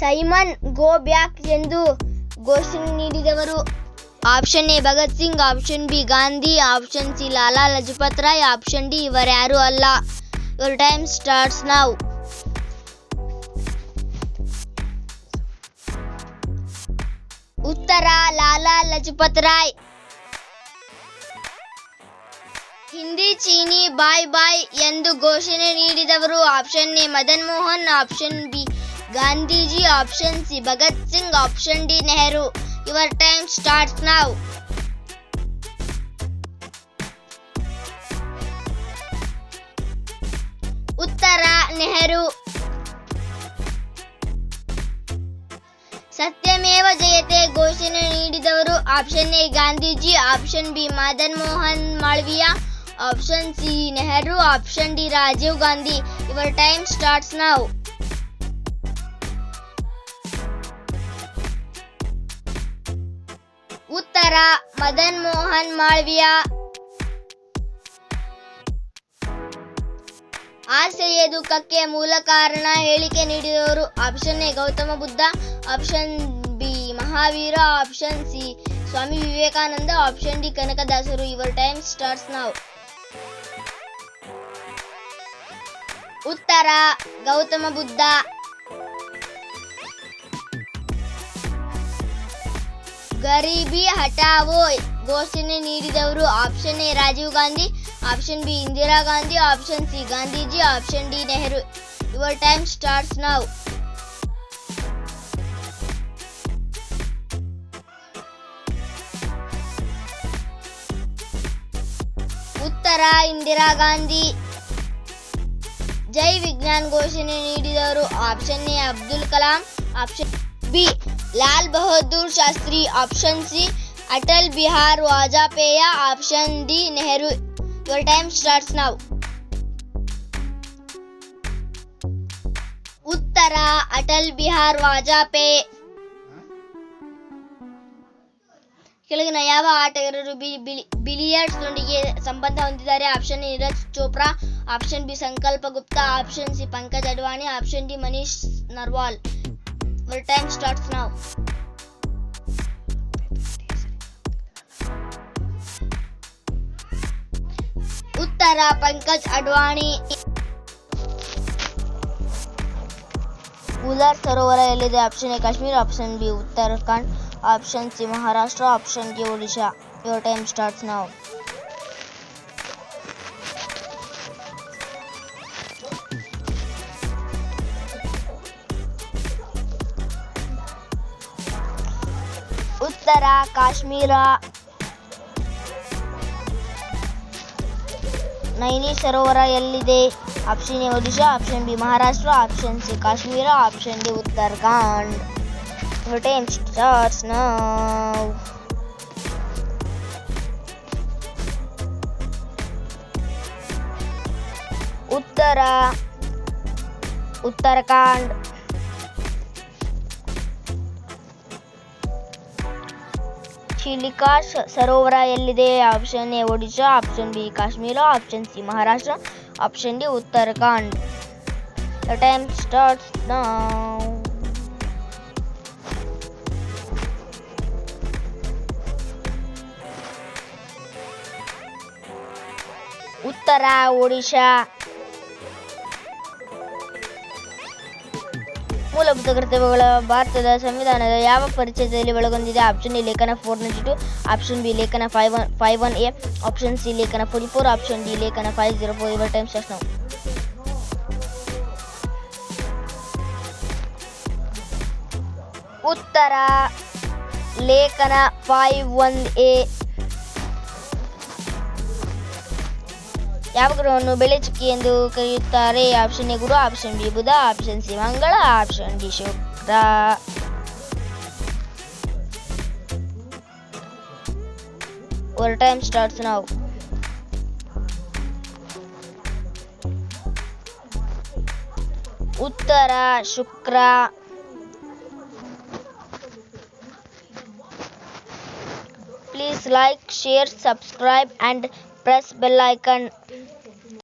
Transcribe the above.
Simon go back ಎಂದು ಘೋಷಣೆ ನೀಡಿದವರು. Option A Bhagat Singh, option B Gandhi, option C Lala Lajpat Rai, option D ಇವರ್ಯಾರು ಅಲ್ಲ. Your time starts ನಾವು. ಉತ್ತರ, ಲಾಲಾ ಲಜಪತ್ ರಾಯ್. ಹಿಂದಿ, ಚೀನಿ, ಬಾಯ್ ಬಾಯ್ ಎಂದು ಘೋಷಣೆ ನೀಡಿದವರು. Option A Madan Mohan, option B Gandhiji option C, Bhagat Singh option D Nehru. Your time starts now ಉತ್ತರ, ನೆಹರು. ಸತ್ಯಮೇವ ಜಯತೆ ಘೋಷಣೆ ನೀಡಿದವರು option A, Gandhiji option B, Madan Mohan Malaviya. Option C, Nehru option D, Rajiv Gandhi. Your time starts now ಉತ್ತರ ಮದನ್ ಮೋಹನ್ ಮಾಳ್ವಿಯ ಆಸೆಯ ದುಃಖಕ್ಕೆ ಮೂಲ ಕಾರಣ ಹೇಳಿಕೆ ನೀಡಿದವರು option A Gautama Buddha option B Mahavira option C Swami Vivekananda option D ಕನಕದಾಸರು. Your time starts ನಾವು ಉತ್ತರ, ಗೌತಮ ಬುದ್ಧ. ಗರೀಬಿ ಹಠಾವೋ ಘೋಷಣೆ ನೀಡಿದವರು option A Rajiv Gandhi, option B Indira Gandhi, option C Gandhiji, option D Nehru. Your time starts now ಉತ್ತರ ಇಂದಿರಾ ಗಾಂಧಿ. ಜೈ ವಿಜ್ಞಾನ್ ಘೋಷಣೆ ನೀಡಿದವರು option A Abdul Kalam, option B Lal Bahadur Shastri option C Atal Bihari Vajpayee option D Nehru your time starts now ಉತ್ತರ ಅಟಲ್ ಬಿಹಾರ್ ವಾಜಪೇಯಿ ಕೆಳಗಿನ ಯಾವ ಆಟಗಾರರು B- ಬಿಲಿ- ಬಿಲಿಯರ್ಡ್ಸ್ನೊಂದಿಗೆ ಸಂಬಂಧ ಹೊಂದಿದ್ದಾರೆ? Option A Neeraj Chopra option B Sankalp Gupta option C Pankaj Advani option D Manish Narwal. Your time starts now ಉತ್ತರ ಪಂಕಜ್ ಅಡ್ವಾಣಿ. ಉಲಾರ್ ಸರೋವರ ಎಲ್ಲಿದೆ? Option A Kashmir option B Uttarakhand option C Maharashtra option D Odisha. Your time starts now ಉತ್ತರ ಕಾಶ್ಮೀರ ನೈನಿ ಸರೋವರ ಎಲ್ಲಿದೆ option A Odisha option B Maharashtra option C Kashmir option D Uttarakhand Your time starts now. ಉತ್ತರ ಉತ್ತರಾಖಂಡ್ ಚಿಲಿಕಾ ಸರೋವರ ಎಲ್ಲಿದೆ? Option A Odisha, option B Kashmir, option C Maharashtra, option D Uttarakhand. Time starts now. ಉತ್ತರ ಒಡಿಶಾ. ಮೂಲಭೂತ ಕರ್ತವ್ಯಗಳ ಭಾರತದ ಸಂವಿಧಾನದ ಯಾವ ಪರಿಚಯದಲ್ಲಿ ಒಳಗೊಂಡಿದೆ? ಆಪ್ಷನ್ ಎ, ಲೇಖನ four ninety two option B, ಲೇಖನ five one five one A option C, ಲೇಖನ ಫೋರ್ಟಿ ಫೋರ್ ಆಪ್ಷನ್ ಡಿ, ಲೇಖನ five zero four your time start ಉತ್ತರ, ಲೇಖನ ಫೈವ್ ಒನ್ ಎ ಯಾವ ಗ್ರಹವನ್ನು ಬೆಳೆಚುಕ್ಕಿ ಎಂದು ಕರೆಯುತ್ತಾರೆ? Option A Guru option B Budha option C ಮಂಗಳ option D Shukra. Your time starts ನಾವು ಉತ್ತರ, ಶುಕ್ರ. Please like share subscribe and press bell icon.